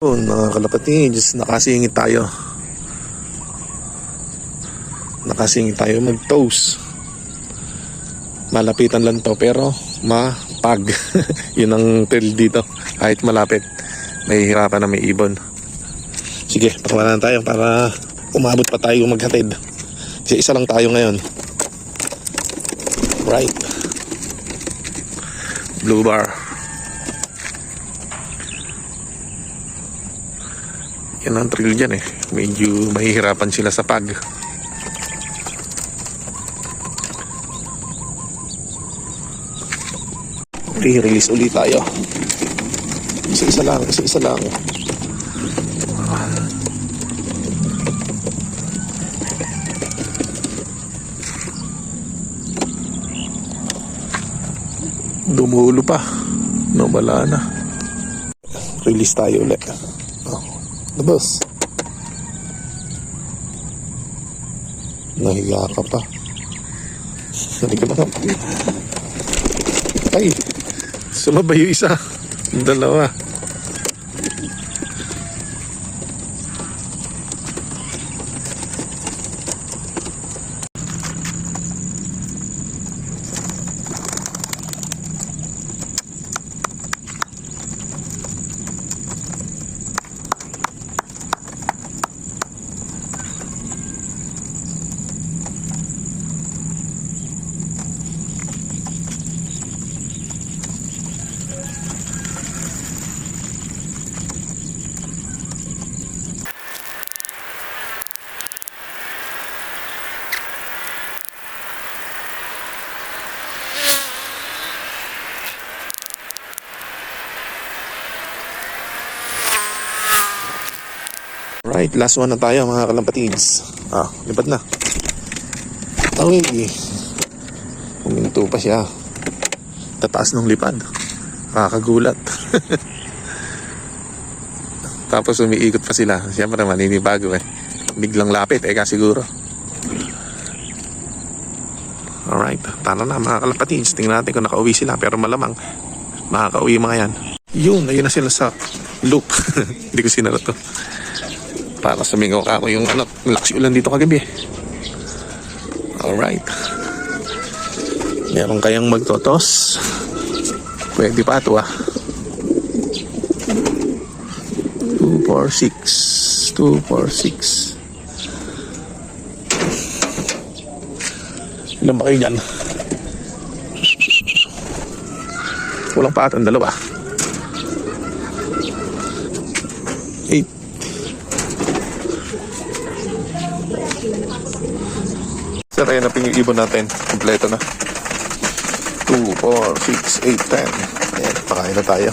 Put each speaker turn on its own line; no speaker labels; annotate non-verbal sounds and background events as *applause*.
Yun, mga kalapatids, nakasingit tayo. Nakasingit tayo mag-toast. Malapitan lang to, pero mapag. *laughs* Yun ang thrill dito. Kahit malapit, may hirapan na may ibon. Sige, pakawalan tayo para umabot pa tayo maghatid. Kasi isa lang tayo ngayon. Right. Blue bar. Yan ang thrill dyan eh. Medyo mahihirapan sila sa pag. Re-release ulit tayo. Isa-isa lang, isa-isa lang. Dumulo pa. No, na. Release tayo ulit. Labas. Nahiga ka pa. Halika na. Ay, sumabay yung isa. Dalawa. Right, last one na tayo mga kalampatids. Ah, lipat na. Away. Huminto pa siya. Tataas ng lipad. Kakagulat. *laughs* Tapos umiikot pa sila. Siyempre maninibago eh. Biglang lapit eh siguro. Alright, tara na mga kalapatids. Tingnan natin kung nakauwi sila. Pero malamang makakauwi mga yan. Yun, ayun na sila sa loop. *laughs* Hindi ko sinara to. Para sumingaw ka ako yung ano, laksi ulan dito kagabi. Alright. Meron kayang magtotos. Pwede pa ito ah. 2, 4, 6. 2, 4, 6. Ilan ba kayo dyan? Walang pa ata, dalawa. Sir, ayan na yung ibon natin. Kompleto na. 2, 4, 6, 8, 10. Ayan, pakain na tayo.